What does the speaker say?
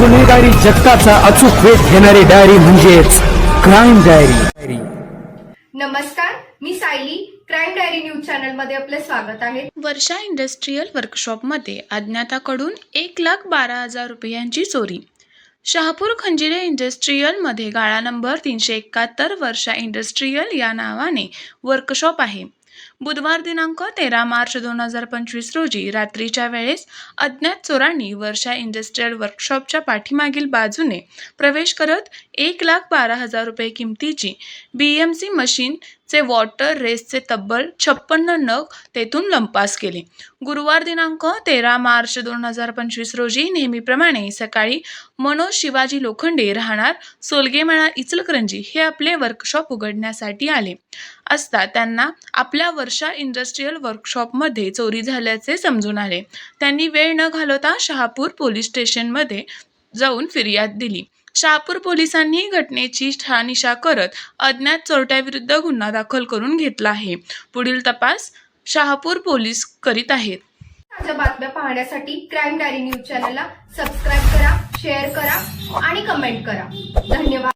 गुन्हेगारी जगताचा अचूक वेध घेणारी डायरी म्हणजेच क्राईम डायरी नमस्कार मी सायली. क्राईम डायरी न्यूज चॅनलमध्ये आपले स्वागत आहे. वर्षा इंडस्ट्रीयल वर्कशॉपमध्ये अज्ञाताकडून एक लाख बारा हजार रुपयांची चोरी. शहापूर खंजिरे इंडस्ट्रीयलमध्ये गाळा नंबर तीनशे एकाहत्तर वर्षा इंडस्ट्रीयल या नावाने वर्कशॉप आहे. बुधवार दिनांक तेरा मार्च दोन हजार पंचवीस रोजी रात्रीच्या वेळेस अज्ञात चोरांनी वर्षा इंडस्ट्रीयल वर्कशॉपच्या पाठीमागील बाजूने प्रवेश करत एक लाख बारा हजार रुपये किमतीची बी एम सी मशीनचे वॉटर रेसचे तब्बल छप्पन्न नग तेथून लंपास केले. गुरुवार दिनांक तेरा मार्च दोन हजार पंचवीस रोजी नेहमीप्रमाणे सकाळी मनोज शिवाजी लोखंडे राहणार सोलगेमळा इचलकरंजी हे आपले वर्कशॉप उघडण्यासाठी आले असता त्यांना आपल्या वर्षा इंडस्ट्रीयल वर्कशॉपमध्ये चोरी झाल्याचे समजून आले. त्यांनी वेळ न घालवता शहापूर पोलीस स्टेशनमध्ये जाऊन फिर्याद दिली. शहापूर पोलिसांनी घटनेची शहानिशा करत अज्ञात चोरट्याविरुद्ध गुन्हा दाखल करून घेतला आहे. पुढील तपास शहापूर पोलीस करीत आहेत. ताज्या बातम्या पाहण्यासाठी क्राईम डायरी न्यूज चॅनलला सबस्क्राईब करा शेअर करा आणि कमेंट करा. धन्यवाद.